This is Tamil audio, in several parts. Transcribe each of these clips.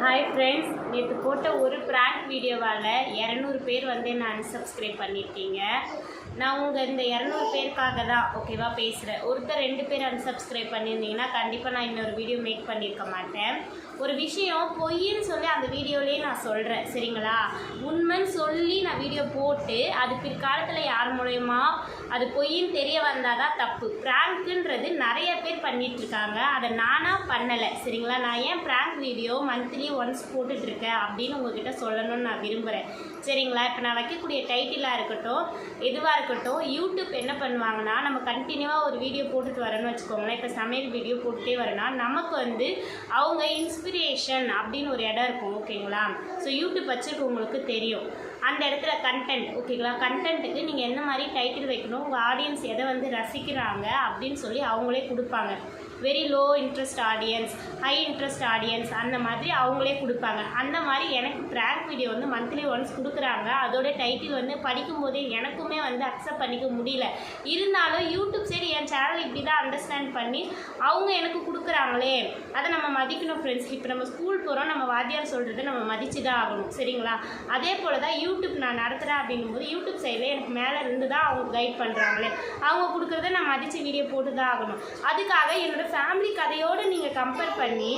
ஹாய் ஃப்ரெண்ட்ஸ் நேற்று போட்ட ஒரு ப்ராங்க் வீடியோவால் இரநூறு பேர் வந்து என்ன அன்சப்ஸ்கிரைப் பண்ணியிருக்கீங்க நான் உங்கள் இந்த இரநூறு பேருக்காக தான் ஓகேவா பேசுகிறேன் ஒருத்தர் ரெண்டு பேர் அன்சப்ஸ்கிரைப் பண்ணியிருந்தீங்கன்னா கண்டிப்பாக நான் இன்னொரு வீடியோ மேக் பண்ணியிருக்க மாட்டேன். ஒரு விஷயம் பொய்ன்னு சொல்லி அந்த வீடியோலேயே நான் சொல்கிறேன் சரிங்களா? உண்மைன்னு சொல்லி நான் வீடியோ போட்டு அது பிற்காலத்தில் யார் மூலயமா அது பொய்ன்னு தெரிய வந்தால் தான் தப்பு. ப்ராங்க்குன்றது நிறைய பேர் பண்ணிகிட்ருக்காங்க அதை நானாக பண்ணலை சரிங்களா? நான் ஏன் ப்ராங்க் வீடியோ மந்த்லி ஒன்ஸ் போட்டுட்ருக்கேன் அப்படின்னு உங்ககிட்ட சொல்லணும்னு நான் விரும்புகிறேன் சரிங்களா? இப்போ நான் வைக்கக்கூடிய டைட்டிலாக இருக்கட்டும் எதுவாக இருக்கட்டும் யூடியூப் என்ன பண்ணுவாங்கன்னா நம்ம கண்டினியூவாக ஒரு வீடியோ போட்டுட்டு வரேன்னு வச்சுக்கோங்களேன். இப்போ சமையல் வீடியோ போட்டுட்டே வரேன்னா நமக்கு வந்து அவங்க இன்ஸ்பிரேஷன் அப்படின்னு ஒரு இடம் இருக்கும் ஓகேங்களா? ஸோ யூடியூப் வச்சுருக்கவங்களுக்கு தெரியும். அந்த இடத்துல கண்டென்ட் ஓகேங்களா? கண்டென்ட்டுக்கு நீங்கள் என்ன மாதிரி டைட்டில் வைக்கணும் உங்கள் ஆடியன்ஸ் எதை வந்து ரசிக்கிறாங்க அப்படின்னு சொல்லி அவங்களே கொடுப்பாங்க. Very low interest audience high interest audience அந்த மாதிரி அவங்களே கொடுப்பாங்க. அந்த மாதிரி எனக்கு ப்ராங்க் வீடியோ வந்து மந்த்லி ஒன்ஸ் கொடுக்குறாங்க. அதோட டைட்டில் வந்து படிக்கும்போதே எனக்குமே வந்து அக்செப்ட் பண்ணிக்க முடியல. இருந்தாலும் யூடியூப் சரி என் சேனல் இப்படி தான் அண்டர்ஸ்டாண்ட் பண்ணி அவங்க எனக்கு கொடுக்குறாங்களே அதை நம்ம மதிக்கணும் ஃப்ரெண்ட்ஸ் இப்போ நம்ம ஸ்கூல் போகிறோம் நம்ம வாத்தியார் சொல்கிறத நம்ம மதிச்சு தான் ஆகணும் சரிங்களா? அதே போல் தான் யூடியூப் நான் நடத்துகிறேன் அப்படிங்கும்போது யூடியூப் சைடில் எனக்கு மேலே இருந்து தான் அவங்க கைட் பண்ணுறாங்களே அவங்க கொடுக்குறத நான் மதித்து வீடியோ போட்டு தான் ஆகணும். அதுக்காக என்னோட ஃபேமிலி கதையோடு நீங்கள் கம்பேர் பண்ணி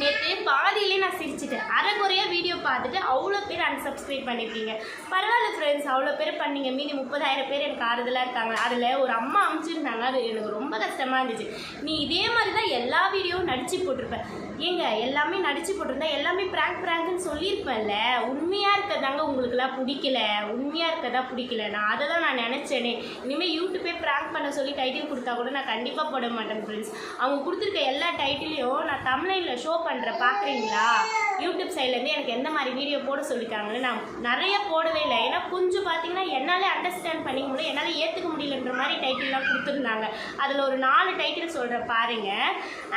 நேற்று பாதியிலே நான் சிரிச்சிட்டேன். அரைக்குறையாக வீடியோ பார்த்துட்டு அவ்வளோ பேர் அன்சப்ஸ்கிரைப் பண்ணியிருக்கீங்க பரவாயில்ல ஃப்ரெண்ட்ஸ் அவ்வளோ பேர் பண்ணீங்க. மீதி முப்பதாயிரம் பேர் எனக்கு ஆறுதலாக இருக்காங்க. அதில் ஒரு அம்மா அமைச்சிருந்தாங்க. அது எனக்கு ரொம்ப கஷ்டமாக இருந்துச்சு. நீ இதே மாதிரி தான் எல்லா வீடியோவும் நடித்து போட்டிருப்பேன் ஏங்க எல்லாமே நடித்து போட்டிருந்தா எல்லாமே ப்ராங்க் ப்ராங்க்னு சொல்லியிருப்பேன்ல. உண்மையாக இருக்கதாங்க உங்களுக்குலாம் பிடிக்கல. உண்மையாக இருக்கதா பிடிக்கல. நான் அதை தான் நான் நினச்சேனே. இனிமேல் யூடியூப்பே ப்ராங்க் பண்ண சொல்லி டைட்டில் கொடுத்தா கூட நான் கண்டிப்பாக போட மாட்டேன் ஃப்ரெண்ட்ஸ் அவங்க கொடுத்துருக்க எல்லா டைட்டிலையும் நான் தமிழில் ஷோ பண்ணுறேன் பார்க்குறீங்களா யூடியூப் சைட்லேருந்து எனக்கு எந்த மாதிரி வீடியோ போட சொல்லியிருக்காங்கன்னு நான் நிறைய போடவே இல்லை. ஏன்னா கொஞ்சம் பார்த்தீங்கன்னா என்னால் அண்டர்ஸ்டாண்ட் பண்ணிக்க முடியல. என்னால் ஏற்றுக்க முடியலன்ற மாதிரி டைட்டில்லாம் கொடுத்துருந்தாங்க. அதில் ஒரு நாலு டைட்டில் சொல்கிறேன் பாருங்க.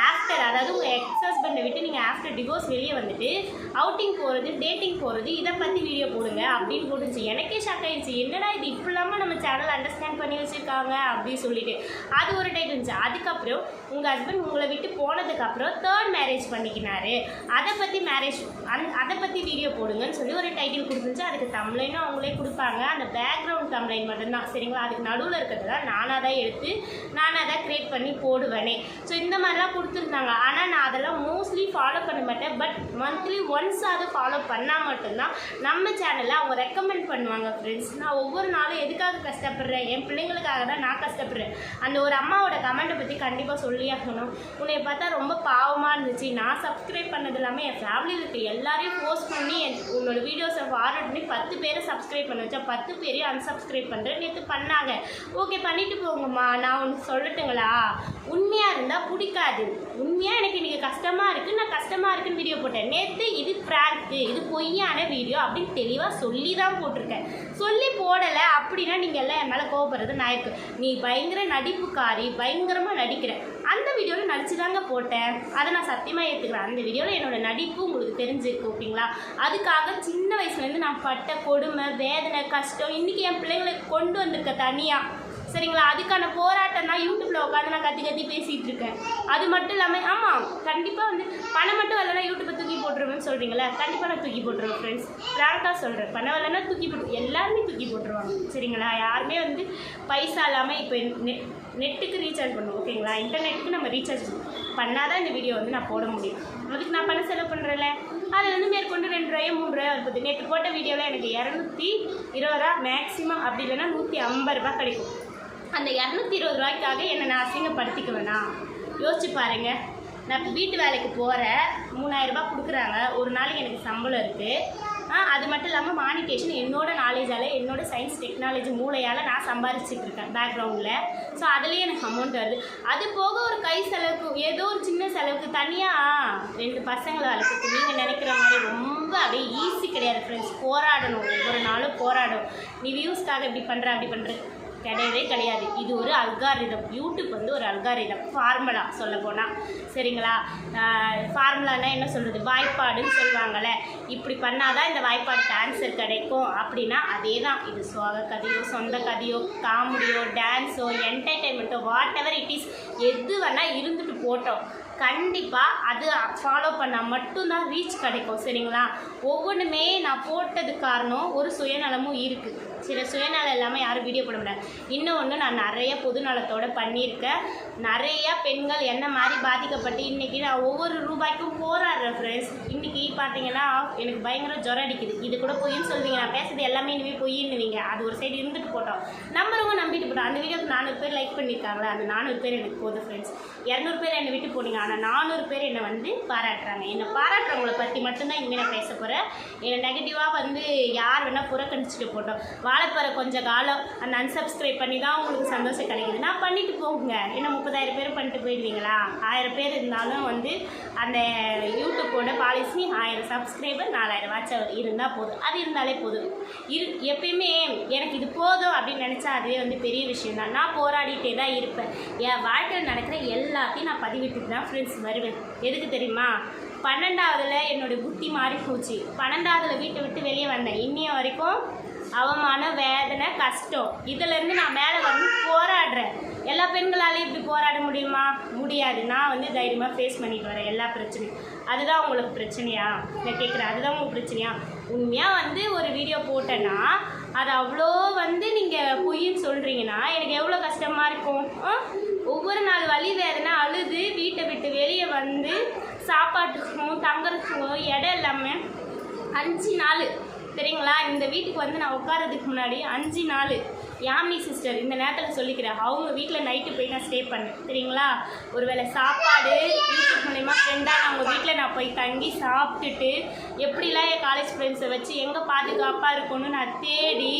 ஆஃப்டர் அதாவது உங்கள் எக்ஸ் ஹஸ்பண்டை விட்டு நீங்கள் ஆஃப்டர் டிவோர்ஸ் வெளியே வந்துட்டு அவுட்டிங் போகிறது டேட்டிங் போகிறது இதை பற்றி வீடியோ போடுங்க அப்படின்னு போட்டுச்சு எனக்கே ஷாக் ஆயிடுச்சு. என்னடா இது இப்படி நம்ம சேனல் அண்டர்ஸ்டாண்ட் பண்ணி வச்சுருக்காங்க அப்படின்னு சொல்லிட்டு. அது ஒரு டைம் இருந்துச்சு. அதுக்கப்புறம் உங்கள் ஹஸ்பண்ட் உங்களை விட்டு போனதுக்கப்புறம் தேர்ட் மேரேஜ் பண்ணிக்கினாரு. அதை பற்றி மேரேஜ் அந் அதை பற்றி வீடியோ போடுங்கன்னு சொல்லி ஒரு டைட்டில் கொடுத்துருந்துச்சு அதுக்கு தமிழைனும் அவங்களே கொடுப்பாங்க. அந்த பேக்ரவுண்ட் தமிழ் மட்டும்தான். சரிங்களா? அதுக்கு நடுவில் இருக்கிறது தான் நானாக தான் எடுத்து நானாக தான் க்ரியேட் பண்ணி போடுவேனே. ஸோ இந்த மாதிரிலாம் கொடுத்துருந்தாங்க. ஆனால் நான் அதெல்லாம் மோஸ்ட்லி ஃபாலோ பண்ண மாட்டேன். பட் மந்த்லி ஒன்ஸ் அதை ஃபாலோ பண்ணால் மட்டும்தான் நம்ம சேனலில் அவங்க ரெக்கமெண்ட் பண்ணுவாங்க ஃப்ரெண்ட்ஸ் நான் ஒவ்வொரு நாளும் எதுக்காக கஷ்டப்படுறேன். என் பிள்ளைங்களுக்காக தான் நான் கஷ்டப்படுறேன். அந்த ஒரு அம்மாவோட கமெண்ட்டை பற்றி கண்டிப்பாக சொல்லி ஆகணும் உன்னை பார்த்தா ரொம்ப பாவமாக இருந்துச்சு. நான் சப்ஸ்கிரைப் பண்ணது இல்லாமல் என் ஃபேமிலியில் இருக்க எல்லாரையும் போஸ்ட் பண்ணி என் உன்னோட வீடியோஸை ஃபார்வர்ட் பண்ணி பத்து பேரை சப்ஸ்கிரைப் பண்ண வச்சா பத்து பேரையும் அன்சப்ஸ்கிரைப் பண்ணுறேன் நேற்று பண்ணாங்க. ஓகே பண்ணிட்டு போங்கம்மா. நான் ஒன்று சொல்லட்டுங்களா? உண்மையாக இருந்தால் பிடிக்காது. உண்மையாக எனக்கு இன்றைக்கி கஷ்டமாக இருக்குது நான் கஷ்டமாக இருக்குன்னு வீடியோ போட்டேன். நேற்று இது ப்ராங்க்கு இது பொய்யான வீடியோ அப்படின்னு தெளிவாக சொல்லி தான் போட்டிருக்கேன். சொல்லி போடலை அப்படின்னா நீங்கள் எல்லாம் என் மேலே கோவப்படுறது நான் இருக்கு. நீ பயங்கர நடிப்புக்காரி பயங்கரமாக நடிக்கிற. அந்த வீடியோவில் நடிச்சு தாங்க போட்டேன். அதை நான் சத்தியமாக ஏற்றுக்கிறேன் அந்த வீடியோவில் என்னோட நடிப்பு உங்களுக்கு தெரிஞ்சிருக்கு ஓகேங்களா? அதுக்காக சின்ன வயசுலேருந்து நான் பட்ட கொடுமை வேதனை கஷ்டம் இன்றைக்கி என் பிள்ளைங்களை கொண்டு வந்திருக்க தனியாக சரிங்களா? அதுக்கான போராட்டம் யூடியூப்பில் உட்காந்து நான் கத்தி கத்தி பேசிகிட்டு இருக்கேன். அது மட்டும் இல்லாமல் ஆமாம் கண்டிப்பாக வந்து பணம் மட்டும் வரலன்னா யூடியூப்பை தூக்கி போட்டுருவேன்னு சொல்கிறீங்களே கண்டிப்பாக நான் தூக்கி போட்டுருவேன் ஃப்ரெண்ட்ஸ் ஃப்ராங்காக சொல்கிறேன் பணம் வரலன்னா தூக்கி போட்டு எல்லாருமே தூக்கி போட்டுருவாங்க. சரிங்களா? யாருமே வந்து பைசா இல்லாமல் இப்போ நெட் நெட்டுக்கு ரீசார்ஜ் பண்ணுவோம். ஓகேங்களா? இன்டர்நெட்டுக்கு நம்ம ரீசார்ஜ் பண்ணால் தான் இந்த வீடியோ வந்து நான் போட முடியும். அதுக்கு நான் பணம் செலவு பண்ணுறேன்ல அது வந்து மேற்கொண்டு ரெண்டு ரூபாயோ மூணு ரூபாயோ இருக்குது நேற்று போட்ட வீடியோவில் எனக்கு இரநூத்தி இருபது ரூபா மேக்ஸிமம் அப்படி இல்லைன்னா நூற்றி ஐம்பது ரூபா கிடைக்கும். அந்த இரநூத்தி இருபது ரூபாய்க்காக என்னை நான் அசிங்கப்படுத்திக்க வேணாம் யோசிச்சு பாருங்க. நான் இப்போ வீட்டு வேலைக்கு போகிறேன் மூணாயிரரூபா கொடுக்குறாங்க. ஒரு நாளைக்கு எனக்கு சம்பளம் இருக்குது ஆ அது மட்டும் இல்லாமல் மானிட்டேஷன் என்னோடய நாலேஜால் என்னோடய சயின்ஸ் டெக்னாலஜி மூளையால் நான் சம்பாரிச்சிட்டு இருக்கேன் பேக்ரவுண்டில் ஸோ அதுலேயே எனக்கு அமௌண்ட் வருது. அது போக ஒரு கை செலவுக்கு ஏதோ ஒரு சின்ன செலவுக்கு தனியாக ரெண்டு பசங்களை வளர்க்குறது நீங்கள் நினைக்கிற மாதிரி ரொம்ப அப்படியே ஈஸி கிடையாது ஃப்ரெண்ட்ஸ் போராடணும். ஒவ்வொரு நாளும் போராடும் நீ வியூஸ்க்காக இப்படி பண்ணுற அப்படி பண்ணுற கிடையவே கிடையாது. இது ஒரு அல்காரிதம் யூடியூப் வந்து ஒரு அல்காரிதம் ஃபார்முலா சொல்ல போனால் சரிங்களா? ஃபார்முலானா என்ன சொல்கிறது வாய்ப்பாடுன்னு சொல்லுவாங்கள்ல இப்படி பண்ணாதான் இந்த வாய்ப்பாடுக்கு ஆன்சர் கிடைக்கும். அப்படின்னா அதே தான் இது சோக கதையோ சொந்த கதையோ காமெடியோ டான்ஸோ என்டர்டெயின்மெண்ட்டோ வாட் எவர் இட் இஸ் எது வேணால் இருந்துட்டு போட்டோம். கண்டிப்பாக அது ஃபாலோ பண்ணால் மட்டும்தான் ரீச் கிடைக்கும். சரிங்களா? ஒவ்வொன்றுமே நான் போட்டது காரணம் ஒரு சுயநலமும் இருக்குது சில சுயநலம் இல்லாமல் யாரும் வீடியோ போட முடியாது. இன்னொன்று நான் நிறைய பொதுநலத்தோடு பண்ணியிருக்கேன். நிறைய பெண்கள் என்ன மாதிரி பாதிக்கப்பட்டு இன்றைக்கி நான் ஒவ்வொரு ரூபாய்க்கும் போராடுறேன் ஃப்ரெண்ட்ஸ் இன்றைக்கி பார்த்தீங்கன்னா எனக்கு பயங்கர ஜொரம் அடிக்குது. இது கூட பொய்ன்னு சொல்லுவீங்க நான் பேசுறது எல்லாமே இனிமேல் பொய்ன்னுவீங்க அது ஒரு சைடு இருந்துட்டு போட்டோம். நம்புறவங்க நம்பிட்டு போட்டோம். அந்த வீடியோக்கு நானூறு பேர் லைக் பண்ணியிருக்காங்களே அந்த நானூறு பேர் எனக்கு போதும் ஃப்ரெண்ட்ஸ் இரநூறு பேர் என்னை விட்டு போனீங்க. ஆனால் நானூறு பேர் என்னை வந்து பாராட்டுறாங்க. என்னை பாராட்டுறவங்கள பற்றி மட்டும்தான் இனிமேல் நான் பேச போகிறேன் என்னை நெகட்டிவாக வந்து யார் வேணால் புறக்கணிச்சுட்டு போட்டோம். வாழைப்பற கொஞ்சம் காலம் அந்த அன்சப்ஸ்கிரைப் பண்ணி தான் உங்களுக்கு சந்தோஷம் கிடைக்குது. நான் பண்ணிட்டு போகுங்க. ஏன்னா முப்பதாயிரம் பேர் பண்ணிட்டு போயிடுவீங்களா? ஆயிரம் பேர் இருந்தாலும் வந்து அந்த யூடியூப்போட பாலிசி ஆயிரம் சப்ஸ்கிரைபர் நாலாயிரம் வாட்ச் இருந்தால் போதும். அது இருந்தாலே போதும். இரு எப்பயுமே எனக்கு இது போதும் அப்படின்னு நினச்சா அதுவே வந்து பெரிய விஷயம் தான் நான் போராடிட்டே தான் இருப்பேன். என் வாழ்க்கையில் நடக்கிற எல்லாத்தையும் நான் பதிவிட்டு தான் ஃப்ரெண்ட்ஸ் வருவேன். எதுக்கு தெரியுமா? பன்னெண்டாவதுல என்னோட புத்தி மாறி போச்சு பன்னெண்டாவதுல வீட்டை விட்டு வெளியே வந்தேன். இன்னைய வரைக்கும் அவமான வேதனை கஷ்டம். இதுலேருந்து நான் மேலே வந்து போராடுறேன். எல்லா பெண்களாலையும் இப்படி போராட முடியுமா? முடியாது. நான் வந்து தைரியமாக ஃபேஸ் பண்ணிட்டு வரேன் எல்லா பிரச்சனையும். அதுதான் உங்களுக்கு பிரச்சனையா? நான் கேட்குறேன் அதுதான் உங்களுக்கு பிரச்சனையா? உண்மையாக வந்து ஒரு வீடியோ போட்டேன்னா அது அவ்வளோ வந்து நீங்கள் பொய்ன்னு சொல்கிறீங்கன்னா எனக்கு எவ்வளோ கஷ்டமாக இருக்கும்? ஒவ்வொரு நாள் வழி வேதனை அழுது வீட்டை விட்டு வெளியே வந்து சாப்பாட்டுக்கும் தங்குறதுக்கும் இடம் இல்லாமல் அஞ்சு நாள் சரிங்களா இந்த வீட்டுக்கு வந்து நான் உட்காரதுக்கு முன்னாடி அஞ்சு நாள். யாமி சிஸ்டர் இந்த நேரத்தில் சொல்லிக்கிறேன் அவங்க வீட்டில் நைட்டு போய் நான் ஸ்டே பண்ணேன். சரிங்களா? ஒருவேளை சாப்பாடு யூடியூப் மூலயமா ஃப்ரெண்டாக நான் அவங்க வீட்டில் நான் போய் தங்கி சாப்பிட்டுட்டு எப்படிலாம் என் காலேஜ் ஃப்ரெண்ட்ஸை வச்சு எங்கே பாதுகாப்பாக இருக்கணும்னு நான் தேடி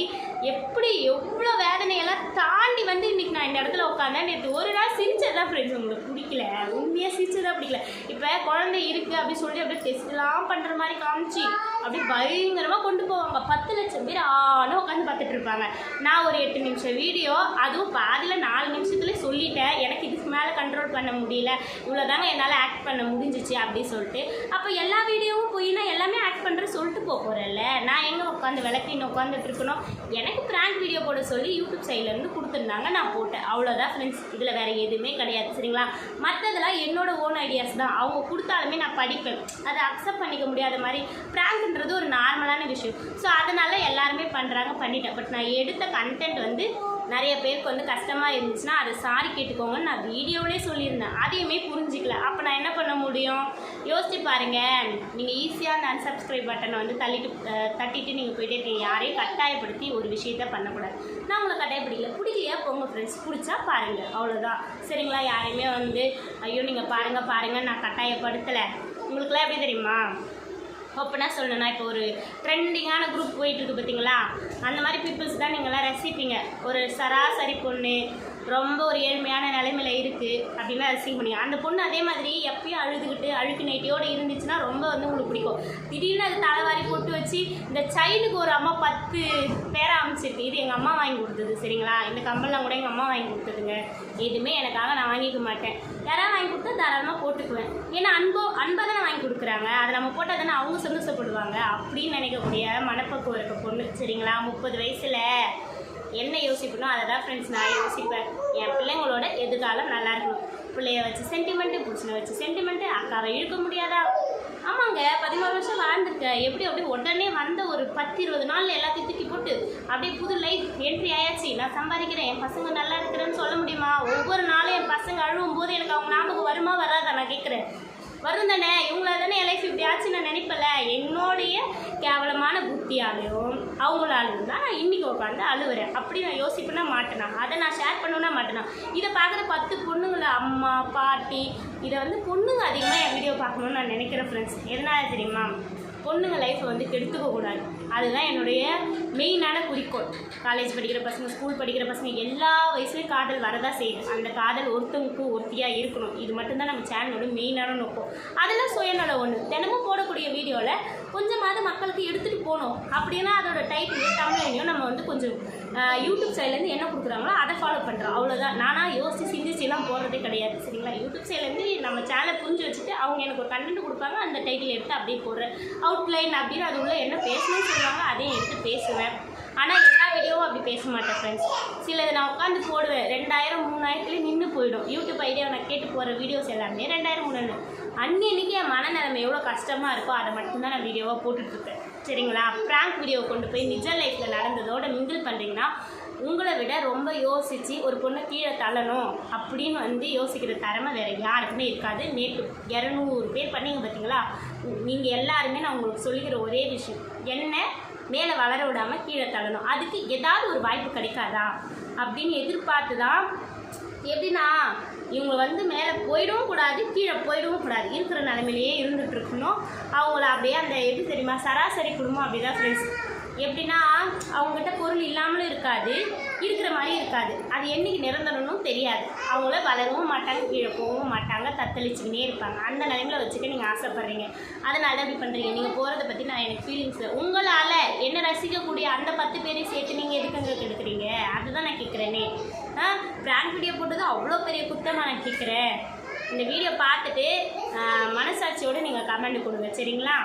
எப்படி எவ்வளோ வேதனையெல்லாம் தாண்டி வந்து இன்றைக்கி நான் இந்த இடத்துல உட்காந்தேன் நேற்று ஒரு நாள் தான் ஃப்ரெண்ட்ஸ் உங்களுக்கு பிடிக்கல. உண்மையாக சிரிச்சதாக பிடிக்கல. இப்போ குழந்தை இருக்குது அப்படி சொல்லி அப்படியே டெஸ்ட்லாம் பண்ணுற மாதிரி காமிச்சு அப்படியே பயங்கரமாக கொண்டு போவாங்க. பத்து லட்சம் பேர் ஆனும் உட்காந்து பார்த்துட்டு இருப்பாங்க. நான் ஒரு எட்டு நிமிஷம் வீடியோ அதுவும் பாதியில் நாலு நிமிஷத்துல சொல்லிட்டேன். எனக்கு இதுக்கு மேலே கண்ட்ரோல் பண்ண முடியல. இவ்வளோ தாங்க என்னால் ஆக்ட் பண்ண முடிஞ்சிச்சு அப்படின்னு சொல்லிட்டு. அப்போ எல்லா வீடியோவும் போய் நான் எல்லாமே ஆக்ட் பண்ணுற சொல்லிட்டு போக போகிறேன்ல நான் எங்கே உட்காந்து விளக்கின்னு உட்காந்துட்டு இருக்கணும்? எனக்கு ப்ராங்க் வீடியோ போட சொல்லி யூடியூப் சைட்லேருந்து கொடுத்துருந்தாங்க. நான் போட்டேன். அவ்வளோதான் ஃப்ரெண்ட்ஸ் இதில் வேறு எதுவுமே கிடையாது சரிங்களா? மற்றதெல்லாம் என்னோட ஓன் ஐடியாஸ் தான். அவங்க கொடுத்தாலுமே நான் படிப்பேன். அதை அக்செப்ட் பண்ணிக்க முடியாத மாதிரி ப்ராங்க்ன்றது ஒரு நார்மலான விஷயம். ஸோ அதனால் எல்லாருமே பண்ணுறாங்க பண்ணிட்டேன். பட் நான் எடுத்த கண்டென்ட் வந்து நிறைய பேருக்கு வந்து கஷ்டமாக இருந்துச்சுன்னா அதை சாரி கேட்டுக்கோங்கன்னு நான் வீடியோவிலே சொல்லியிருந்தேன். அதையுமே புரிஞ்சிக்கல. அப்போ நான் என்ன பண்ண முடியும்? யோசிச்சு பாருங்கள் நீங்கள் ஈஸியாக அந்த அன்சப்ஸ்கிரைப் பட்டனை வந்து தள்ளிட்டு தட்டிட்டு நீங்கள் போயிட்டே இருக்கீங்க யாரையும் கட்டாயப்படுத்தி ஒரு விஷயத்த பண்ணக்கூடாது. நான் உங்களை கட்டாயப்படுத்தல பிடிக்கலையா போங்க ஃப்ரெண்ட்ஸ் பிடிச்சா பாருங்கள் அவ்வளோதான் சரிங்களா? யாரையுமே வந்து ஐயோ நீங்கள் பாருங்கள் பாருங்கள் நான் கட்டாயப்படுத்தலை. உங்களுக்குலாம் எப்படி தெரியுமா? ஓப்பனாக சொல்லணும்னா இப்போ ஒரு ட்ரெண்டிங்கான குரூப் போயிட்டுருக்கு பார்த்தீங்களா அந்த மாதிரி பீப்புள்ஸ் தான் நீங்களாம் ரசிப்பீங்க. ஒரு சராசரி பொண்ணு ரொம்ப ஒரு ஏழ்மையான நிலைமையில இருக்குது அப்படின்னா சீன் முடியும் அந்த பொண்ணு அதே மாதிரி எப்பயும் அழுதுகிட்டு அழுக்கு நைட்டியோடு இருந்துச்சுன்னா ரொம்ப வந்து உங்களுக்கு பிடிக்கும். திடீர்னு அது தலைவாரி போட்டு வச்சு இந்த சைல்டுக்கு ஒரு அம்மா பத்து பேரை அமைச்சிருக்கு. இது எங்கள் அம்மா வாங்கி கொடுத்தது சரிங்களா? இந்த கம்பல்லாம் கூட எங்கள் அம்மா வாங்கி கொடுத்ததுங்க. எதுவுமே எனக்காக நான் வாங்கிக்க மாட்டேன். யாராவது வாங்கி கொடுத்தா தாராளமாக போட்டுக்குவேன். ஏன்னா அன்போ அன்பை தானே வாங்கி கொடுக்குறாங்க. அதை நம்ம போட்டால் தானே அவங்க சந்தோஷப்படுவாங்க அப்படின்னு நினைக்கக்கூடிய மனப்பக்குவம் இருக்க பொண்ணு சரிங்களா? முப்பது வயசில் என்ன யோசிக்கணும் அதை தான் ஃப்ரெண்ட்ஸ் நான் யோசிப்பேன். என் பிள்ளைங்களோட எதிர்காலம் நல்லா இருக்கணும். பிள்ளைய வச்சு சென்டிமெண்ட்டு புருஷனை வச்சு சென்டிமெண்ட்டு அக்காவை இழுக்க முடியாதா? ஆமாங்க பதினோரு வருஷம் வாழ்ந்துருக்கேன் எப்படி அப்படியே உடனே வந்த ஒரு பத்து இருபது நாளில் எல்லாத்தையும் தூக்கி போட்டு அப்படியே புது லைஃப் என்ட்ரி ஆயாச்சு. நான் சம்பாதிக்கிறேன் என் பசங்க நல்லா இருக்கிறேன்னு சொல்ல முடியுமா? ஒவ்வொரு நாளும் என் பசங்க அழுவும் போது எனக்கு அவங்க ஞாபகம் வருமா வராதா? நான் கேட்குறேன் வரும் தானே இவங்களால தானே என் லைஃப் இப்படி ஆச்சு நான் நினைப்பல. என்னுடைய கேவலமான புத்தியாலையும் அவங்களாலையும் தான் நான் இன்றைக்கி உட்காந்து அழுவுறேன். அப்படி நான் யோசிப்பேன்னா மாட்டேனா? அதை நான் ஷேர் பண்ணுவேன்னா மாட்டேனா? இதை பார்க்குற பத்து பொண்ணுங்களை அம்மா பாட்டி இதை வந்து பொண்ணுங்க அதிகமாக என் வீடியோ பார்க்கணுன்னு நான் நினைக்கிறேன் ஃப்ரெண்ட்ஸ் எதனால தெரியுமா? பொண்ணுங்க லைஃப்பை வந்து கெடுத்துக்க கூடாது. அதுதான் என்னுடைய மெயினான குறிக்கோள். காலேஜ் படிக்கிற பசங்க ஸ்கூல் படிக்கிற பசங்க எல்லா வயசுலேயும் காதல் வரதான் செய்யுது. அந்த காதல் ஒருத்தவங்களுக்கும் ஒருத்தியாக இருக்கணும். இது மட்டும்தான் நம்ம சேனலோட மெயினான நோக்கம். அதெல்லாம் சுயநலம் ஒன்று தினமும் போடக்கூடிய வீடியோவில் கொஞ்சமாவது மக்களுக்கு எடுத்துகிட்டு போகணும். அப்படின்னா அதோட டைட்டில் தமிழ்லையும் நம்ம வந்து கொஞ்சம் யூடியூப் சைட்லேருந்து என்ன கொடுக்குறாங்களோ அதை ஃபாலோ பண்ணுறோம் அவ்வளோதான் நானாக யோசிச்சு சிந்திச்சுலாம் போடுறதே கிடையாது சரிங்களா? யூடியூப் சைட்லேருந்து நம்ம சேனலை புரிஞ்சு வச்சுட்டு அவங்க எனக்கு ஒரு கண்டென்ட் கொடுப்பாங்க அந்த டைட்டில் எடுத்து அப்படியே போடுறேன். அவுட்லைன் அப்படின்னு அது உள்ள என்ன பேசணும்னு சொல்லுவாங்க அதையும் எடுத்து பேசுவேன். ஆனால் எல்லா வீடியோவும் அப்படி பேச மாட்டேன் ஃப்ரெண்ட்ஸ் சிலது நான் உட்காந்து போடுவேன் ரெண்டாயிரம் மூணாயிரத்துலேயே நின்று போயிடும். யூடியூப் ஐடியாவை நான் கேட்டு போகிற வீடியோஸ் எல்லாமே ரெண்டாயிரம் மூணாயிரம். அன்னைக்கு என் மனநிலைமை எவ்வளோ கஷ்டமாக இருக்கோ அதை மட்டும்தான் நான் வீடியோவாக போட்டுட்ருப்பேன். சரிங்களா? ப்ராங்க் வீடியோ கொண்டு போய் நிஜ லைஃப்பில் நடந்ததோட மிங்கிள் பண்ணுறீங்கன்னா உங்களை விட ரொம்ப யோசித்து ஒரு பொண்ணை கீழே தள்ளணும் அப்படின்னு வந்து யோசிக்கிற திறமை வேறு யாருக்குமே இருக்காது. நேற்று இரநூறு பேர் பண்ணீங்க பார்த்தீங்களா நீங்கள் எல்லாருமே நான் உங்களுக்கு சொல்லிக்கிற ஒரே விஷயம். என்ன மேலே வளர விடாமல் கீழே தள்ளணும். அதுக்கு ஏதாவது ஒரு வாய்ப்பு கிடைக்காதா? அப்படின்னு எதிர்பார்த்து தான் எப்படின்னா இவங்க வந்து மேலே போயிடவும் கூடாது கீழே போயிடவும் கூடாது. இருக்கிற நிலமையிலேயே இருந்துகிட்டு இருக்கணும். அவங்கள அப்படியே அந்த எப்படி தெரியுமா சராசரி குடும்பம் அப்படி தான் ஃப்ரெண்ட்ஸ் எப்படின்னா அவங்ககிட்ட பொருள் இல்லாமலும் இருக்காது இருக்கிற மாதிரி இருக்காது. அது என்னைக்கு நிரந்தரம்னும் தெரியாது. அவங்கள வளரவும் மாட்டாங்க கீழே போகவும் மாட்டாங்க தத்தளிச்சுக்கினே இருப்பாங்க. அந்த நிலைமையில வச்சுக்க நீங்கள் ஆசைப்பட்றீங்க. அதனால அப்படி பண்ணுறீங்க நீங்கள் போகிறத பற்றி நான் எனக்கு ஃபீலிங்ஸ் உங்களால் என்ன ரசிக்கக்கூடிய அந்த பத்து பேரையும் சேர்த்து நீங்கள் எதுக்குங்க கெடுக்குறீங்க? அதுதான் நான் கேட்குறேனே ஆ வீடியோ போட்டது அவ்வளோ பெரிய குத்தமாக நான் கேட்குறேன் இந்த வீடியோ பார்த்துட்டு மனசாட்சியோடு நீங்கள் கமெண்ட் கொடுங்க சரிங்களா?